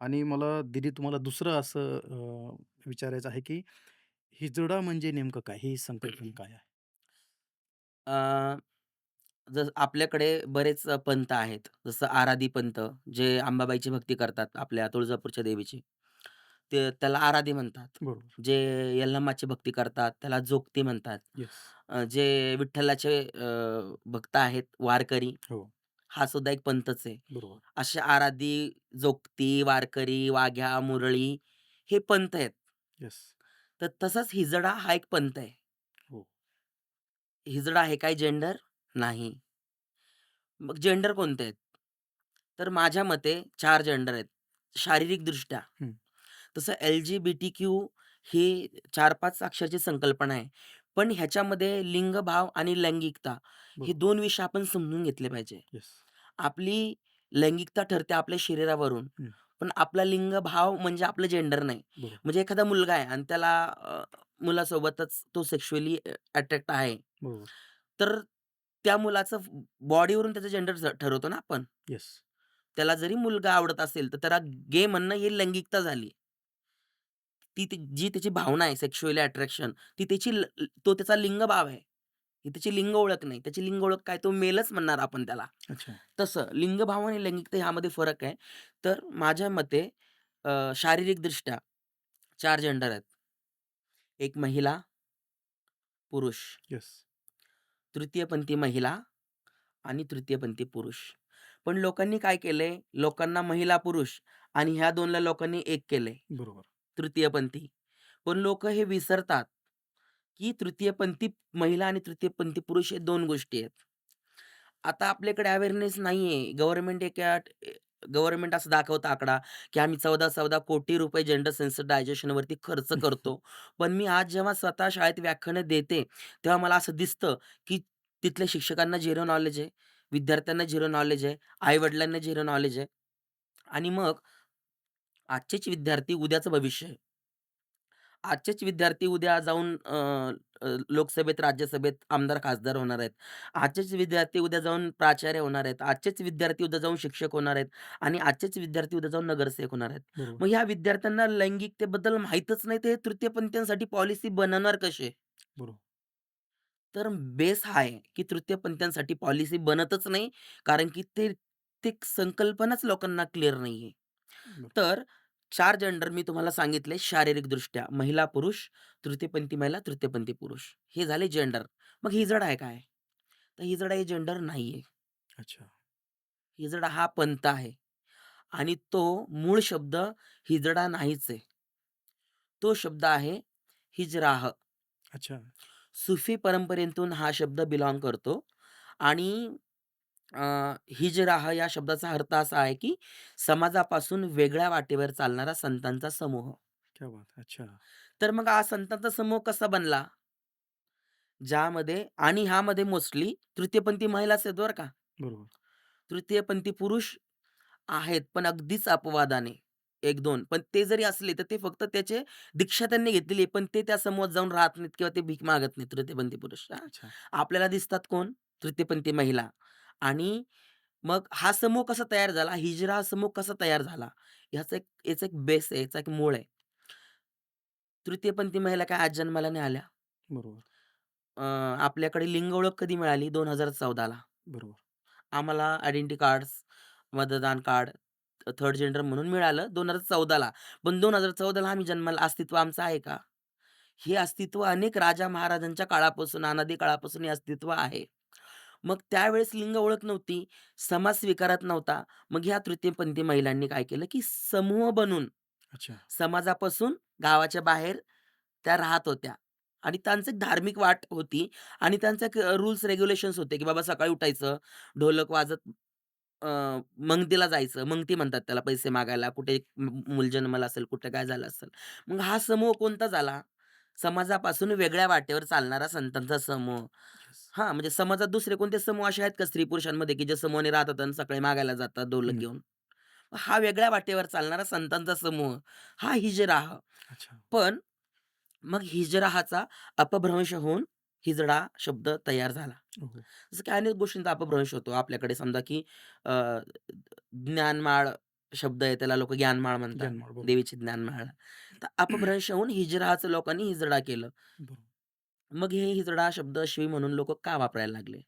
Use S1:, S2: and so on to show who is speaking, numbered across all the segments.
S1: आणि मला दीदी तुम्हाला दुसरं असं अ, विचारायचं आहे, की हिजडा म्हणजे नेमकं काय? ही संकल्पना काय आहे?
S2: अ, जसं आपल्याकडे बरेच अ, पंथ आहेत. जसं आराधी पंथ, जे अंबाबाईची भक्ती करतात आपल्या तुळजापूरच्या देवीची. ते त्याला आराधी म्हणतात.
S1: बरोबर.
S2: जे यल्लमाची भक्ती करतात त्याला जोगती म्हणतात.
S1: येस.
S2: अ, जे विठ्ठलाचे अ, भक्त आहेत वारकरी,
S1: हो.
S2: हा सुद्धा एक पंथच आहे.
S1: बरोबर.
S2: असे आराधी, जोगती, वारकरी, वाघ्या, मुरळी हे पंथ आहेत.
S1: येस.
S2: तर तसाच हिजडा हा एक पंथ आहे.
S1: हो.
S2: हिजडा आहे काय जेंडर? नाही. मग जेंडर कोणते आहेत? तर माझ्या मते 4 जेंडर आहेत, शारीरिकदृष्ट्या.
S1: हं.
S2: तसं एल-जी-बी-टी-क्यू ही 4-5 अक्षराची संकल्पना आहे. पण ह्याच्यामध्ये लिंगभाव आणि लैंगिकता हे
S1: बरोबर.
S2: 2 विषय आपण समजून घेतले पाहिजे.
S1: येस.
S2: आपली लैंगिकता ठरते आपल्या शरीरावरून,
S1: हं.
S2: पण आपला लिंगभाव म्हणजे आपलं जेंडर नाही.
S1: बरोबर.
S2: म्हणजे एखादा मुलगा आहे आणि त्याला अ, मुलासोबतच तो सेक्शुअली अ, अट्रॅक्ट आहे.
S1: बरोबर.
S2: तर त्या मुलाचं बॉडीवरून त्याचं जेंडर ठरवतो ना आपण.
S1: येस.
S2: त्याला जरी मुलगा आवडत असेल, तर त्याला गे म्हणणं ही लैंगिकता झाली. ती ती जी त्याची भावना आहे सेक्शुअली अट्रॅक्शन ती त्याची ल ल तो त्याचा लिंगभाव आहे. ही त्याची लिंग ओळख नाही. त्याची लिंग ओळख काय तो मेलच म्हणणार आपण त्याला.
S1: अच्छा.
S2: तसं लिंगभाव आणि लैंगिकता ह्यामध्ये फरक आहे. तर माझ्या मते अ, शारीरिकदृष्ट्या 4 जेंडर आहेत. एक महिला, पुरुष.
S1: येस.
S2: तृतीयपंथी महिला आणि तृतीयपंथी पुरुष. पण लोकांनी काय केलंय, लोकांना महिला-पुरुष आणि ह्या 2ला लोकांनी एक केलंय,
S1: बरोबर.
S2: तृतीयपंथी. पण लोक हे विसरतात, की तृतीयपंथी महिला आणि तृतीयपंथी पुरुष हे दोन गोष्टी आहेत. आता आपल्याकडे अवेअरनेस नाही आहे गव्हर्नमेंट एका गव्हर्नमेंट असं दाखवतं आकडा, की आम्ही 14-14 कोटी रुपये जेंडर सेन्सिटायझेशनवरती खर्च करतो. पण मी आज जेव्हा स्वतः शाळेत व्याख्यानं देते, तेव्हा मला असं दिसतं, की तिथल्या शिक्षकांना झिरो नॉलेज आहे, विद्यार्थ्यांना झिरो नॉलेज आहे, आईवडिलांना झिरो नॉलेज आहे. आणि मग आजचेच विद्यार्थी उद्याचं भविष्य आहे. आजचेच विद्यार्थी उद्या जाऊन अ, अ, लोकसभेत, राज्यसभेत आमदार, खासदार होणार आहेत. आजचेच विद्यार्थी उद्या जाऊन प्राचार्य होणार आहेत. आजचेच विद्यार्थी उद्या जाऊन शिक्षक होणार आहेत आणि आजचेच विद्यार्थी उद्या जाऊन नगरसेवक होणार आहेत.
S1: बरोबर.
S2: मग ह्या विद्यार्थ्यांना लैंगिकतेबद्दल माहीतच नाही, तर हे तृतीयपंथीयांसाठी पॉलिसी बनवणार कसे?
S1: बरोबर.
S2: तर बेस हा आहे, की तृतीयपंथीयांसाठी पॉलिसी बनतच नाही. कारण की ते ते संकल्पनाच लोकांना क्लिअर नाहीये. तर 4 जेंडर मी तुम्हाला सांगितले शारीरिकदृष्ट्या महिला-पुरुष, तृतीयपंथी महिला, तृतीयपंथी पुरुष. हे झाले जेंडर. मग हिजडा आहे काय? तर हिजडा हे जेंडर नाहीये.
S1: अच्छा.
S2: हिजडा हा पंथ आहे आणि तो मूळ शब्द हिजडा नाहीच आहे. तो शब्द आहे हिजराह.
S1: अच्छा.
S2: सुफी परंपरेतून हा शब्द बिलॉन्ग करतो आणि अ, हिजराह या शब्दाचा अर्थ असा आहे, की समाजापासून वेगळ्या वाटेवर चालणारा संतांचा समूह.
S1: क्या बात है! अच्छा.
S2: तर मग हा संतांचा समूह कसा बनला? ज्यामध्ये आणि ह्यामध्ये मोस्टली तृतीयपंथी महिलाच आहेत बरं का.
S1: बरोबर.
S2: तृतीयपंथी पुरुष आहेत, पण अगदीच अपवादाने 1-2 पण ते जरी असले, तर ते फक्त त्याचे दीक्षा त्यांनी घेतलेली आहे, पण ते त्या समूहात जाऊन राहत नाहीत किंवा ते भीक मागत नाहीत तृतीयपंथी पुरुष. हां.
S1: अच्छा.
S2: आपल्याला दिसतात कोण? तृतीयपंथी महिला आणि मग हा समूह कसा तयार झाला? हिजरा हा समूह कसा तयार झाला? ह्याचा एक याचा एक बेस आहे, याचा एक मूळ आहे. तृतीयपंथी महिला काय आज जन्माला नाही आल्या.
S1: बरोबर.
S2: अ, आपल्याकडे लिंग ओळख कधी मिळाली? 2014 ला.
S1: बरोबर.
S2: आम्हाला आयडेंटिटी कार्ड्स, मतदान कार्ड, थर्ड जेंडर म्हणून मिळालं 2014 ला. पण 2014 ला आम्ही जन्माला अस्तित्व आमचं आहे का? हे अस्तित्व अनेक राजा महाराजांच्या काळापासून, अनादी काळापासून हे अस्तित्व आहे. मग त्यावेळेस लिंग ओळख नव्हती, समाज स्वीकारत नव्हता. मग ह्या तृतीयपंथी महिलांनी काय केलं, की समूह बनून
S1: अच्छा.
S2: समाजापासून गावाच्या बाहेर त्या राहत होत्या आणि त्यांचं एक धार्मिक वाट होती आणि त्यांचे एक रूल्स रेग्युलेशन्स होते, की बाबा सकाळी उठायचं, ढोलक वाजत अ, मंगतीला जायचं. मंगती म्हणतात त्याला पैसे मागायला. कुठे मू मूल जन्माला असेल, कुठे काय झालं असेल. मग हा समूह कोणता झाला? समाजापासून वेगळ्या वाटेवर चालणारा संतांचा समूह. हां, म्हणजे समाजात दुसरे कोणते समूह असे आहेत का स्त्री-पुरुषांमध्ये, की जे समूहाने राहतात आणि सकाळी मागायला जातात ढोलक
S1: हं.
S2: घेऊन? हा वेगळ्या वाटेवर चालणारा संतांचा समूह, हा हिजरा.
S1: अच्छा.
S2: पण मग हिजराहाचा अपभ्रंश होऊन हिजडा शब्द तयार झाला.
S1: हो.
S2: जसं की अनेक गोष्टींचा अपभ्रंश होतो आपल्याकडे समजा की अ, ज्ञानमाळ शब्द आहे त्याला लोकं ज्ञानमाळ म्हणतात.
S1: ज्ञानमाळ. बरोबर.
S2: देवीची ज्ञानमाळ. तर अपभ्रंश होऊन हिजराचं लोकांनी हिजडा केलं.
S1: बरोबर.
S2: मग हे हिजडा शब्द शिवी म्हणून लोकं का वापरायला लागले?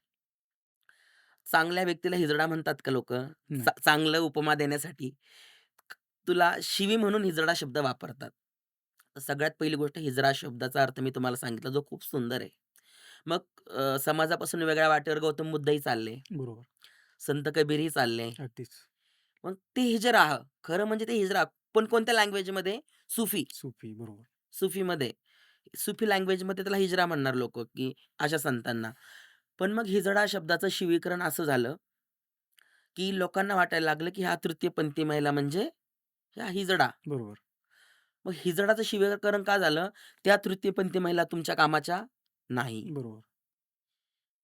S2: चांगल्या व्यक्तीला हिजडा म्हणतात का लोकं?
S1: नाही.
S2: चांगलं उपमा देण्यासाठी तुला शिवी म्हणून हिजडा शब्द वापरतात. तर सगळ्यात पहिली गोष्ट हिजडा शब्दाचा अर्थ मी तुम्हाला सांगितला जो खूप सुंदर आहे. मग अ, समाजापासून वेगळ्या वाटेवर गौतम बुद्धही चालले.
S1: बरोबर.
S2: संत कबीरही चालले.
S1: अगदीच.
S2: मग ते हिजरा खरं म्हणजे ते हिजरा पण कोणत्या लँग्वेजमध्ये? सुफी.
S1: सुफी. बरोबर.
S2: सुफीमध्ये. सुफी लँग्वेजमध्ये त्याला हिजरा म्हणणार लोकं, की अशा संतांना. पण मग हिजडा शब्दाचं शिवीकरण असं झालं, की लोकांना वाटायला लागलं, की हा तृतीयपंथी महिला म्हणजे ह्या हिजडा.
S1: बरोबर.
S2: मग हिजडाचं शिवीकरण का झालं? त्या तृतीयपंथी महिला तुमच्या कामाच्या नाही.
S1: बरोबर.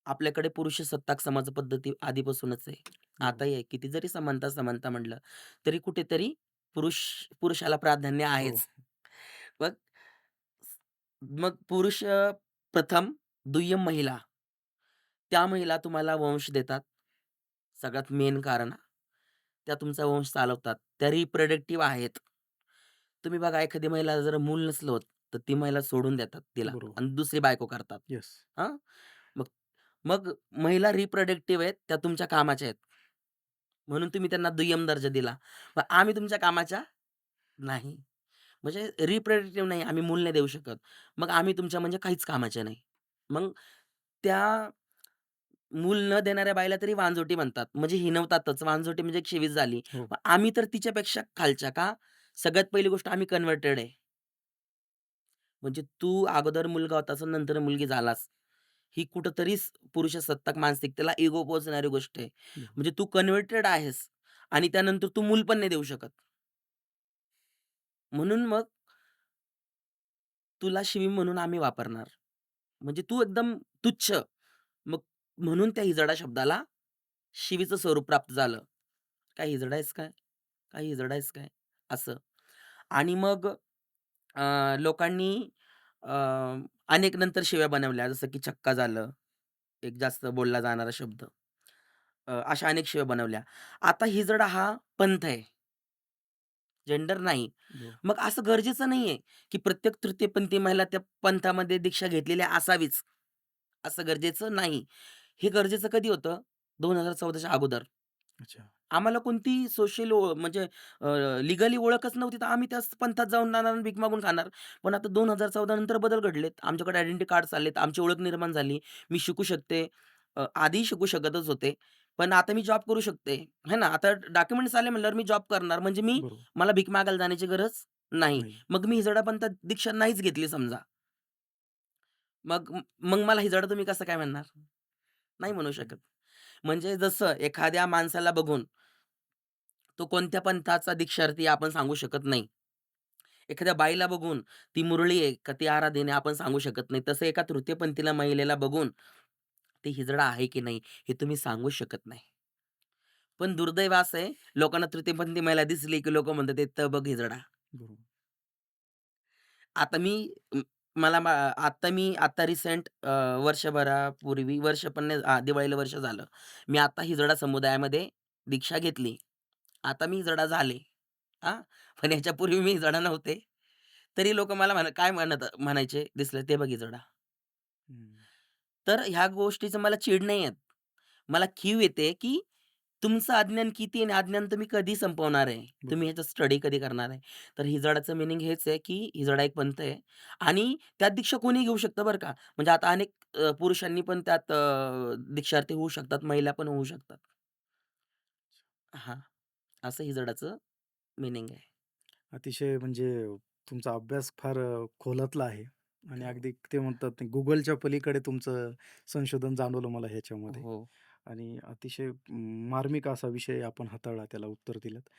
S2: आपल्याकडे पुरुषसत्ताक समाज पद्धती आधीपासूनच आहे. आताही आहे. किती जरी समानता, समानता म्हटलं, तरी कुठेतरी पुरुष पुरुषाला प्राधान्य
S1: हो.
S2: आहेच. मग मग पुरुष अ, प्रथम, दुय्यम महिला. त्या महिला तुम्हाला वंश देतात. सगळ्यात मेन कारण. त्या तुमचा वंश चालवतात. त्या रिप्रोडक्टिव्ह आहेत. तुम्ही बघा एखादी महिला जर मूल नसलं होत, तर ती महिला सोडून देतात तिला
S1: बरोबर.
S2: आणि दुसरी बायको करतात.
S1: येस.
S2: हां. मग मग महिला रिप्रोडक्टिव्ह आहेत, त्या तुमच्या कामाच्या आहेत. म्हणून तुम्ही त्यांना दुय्यम दर्जा दिला. मग आम्ही तुमच्या कामाच्या नाही. म्हणजे रिप्रोडक्टिव्ह नाही, आम्ही मूल नाही देऊ शकत. मग आम्ही तुमच्या म्हणजे काहीच कामाच्या नाही. मग त्या मूल न देणाऱ्या बाईला तरी वांजोटी म्हणतात. म्हणजे हिणवतातच. वांजोटी म्हणजे एक शिवीच झाली.
S1: हो.
S2: मग आम्ही तर तिच्यापेक्षा खालच्या का? सगळ्यात पहिली गोष्ट आम्ही कन्व्हर्टेड आहे. म्हणजे तू अगोदर मुलगा होतास आणि नंतर मुलगी झालास. ही कुठेतरी पुरुषसत्ताक मानसिकतेला इगो पोहोचणारी गोष्ट आहे. म्हणजे तू कन्व्हर्टेड आहेस आणि त्यानंतर तू मूल पण नाही देऊ शकत. म्हणून मग तुला शिवी म्हणून आम्ही वापरणार. म्हणजे तू एकदम तुच्छ. मग म्हणून त्या हिजडा शब्दाला शिवीचं स्वरूप प्राप्त झालं. "काय हिजडा आहेस काय? काय हिजडा आहेस काय?" असं. आणि मग अ, लोकांनी अ, अनेक नंतर शिव्या बनवल्या. जसं की छक्का झालं, एक जास्त बोलला जाणारा शब्द. अ, अशा अनेक शिव्या बनवल्या. आता हिजडा हा पंथ आहे. जेंडर नाही. मग असं गरजेचं नाहीये, की प्रत्येक तृतीयपंथी महिला त्या पंथामध्ये दीक्षा घेतलेली असावीच. असं गरजेचं नाही. हे गरजेचं कधी होतं? 2014च्या अगोदर.
S1: अच्छा.
S2: आम्हाला कोणती सोशल ओ म्हणजे लीगली ओळखच नव्हती, तर आम्ही त्याच पंथात जाऊन जाणार आणि भीक मागून खाणार. पण आता 2014 नंतर बदल घडलेत. आमच्याकडे आयडेंटिटी कार्ड्स आलेत. आमची ओळख निर्माण झाली. मी शिकू शकते. अ, आधीही शिकू शकतच होते. पण आता मी जॉब करू शकते. है ना? आता डॉक्युमेंट्स आले म्हणल्यावर मी जॉब करणार. म्हणजे मी
S1: बरोबर.
S2: मला भीक मागायला जाण्याची गरज नाही.
S1: नाही.
S2: मग मी हिजडा पंथात दीक्षा नाहीच घेतली समजा. मग मग मला हिजडा तुम्ही कसं काय म्हणणार? नाही म्हणू शकत. म्हणजे जसं एखाद्या माणसाला बघून तो कोणत्या पंथाचा दीक्षार्थी आहे आपण सांगू शकत नाही. एखाद्या बाईला बघून ती मुरळी आहे का ती आराधीन आहे आपण सांगू शकत नाही. तसं एका तृतीयपंथीला महिलेला बघून ती हिजडा आहे की नाही हे तुम्ही सांगूच शकत नाही. पण दुर्दैव असं आहे लोकांना तृतीयपंथी महिला दिसली की लोकं म्हणतात, "ते बघ हिजडा." आता मी मला आता मी आता रिसेंट वर्षभरापूर्वी वर्ष पण नाही दिवाळीला वर्ष झालं. मी आता हिजडा समुदायामध्ये दीक्षा घेतली. आता मी हिजडा झाले. हां, पण याच्यापूर्वी मी हिजडा नव्हते. तरी लोकं मला म्हणा काय म्हणत म्हणायचे दिसले, "ते बघ हिजडा." तर ह्या गोष्टीचं मला चीड नाही येत. मला कीव येते, की तुमचं अज्ञान किती आहे आणि अज्ञान तुम्ही कधी संपवणार आहे?
S1: बरोबर.
S2: तुम्ही ह्याचा स्टडी कधी करणार आहे? तर हिजड्याचं मीनिंग हेच आहे, की हिजडा एक पंथ आहे आणि त्यात दीक्षा कोणीही घेऊ शकतं बरं का. म्हणजे आता अनेक अ, पुरुषांनी पण त्यात अ, दीक्षार्थी होऊ शकतात, महिला पण होऊ शकतात. हां, असं हिजड्याचं मीनिंग आहे.
S1: अतिशय म्हणजे तुमचा अभ्यास फार अ, खोलातला आहे आणि
S2: हो,
S1: अगदी ते म्हणतात Googleच्या पलीकडे तुमचं संशोधन जाणवलं मला ह्याच्यामध्ये
S2: हो.
S1: आणि अतिशय मार्मिक असा विषय आपण हाताळला, त्याला उत्तर दिलंत.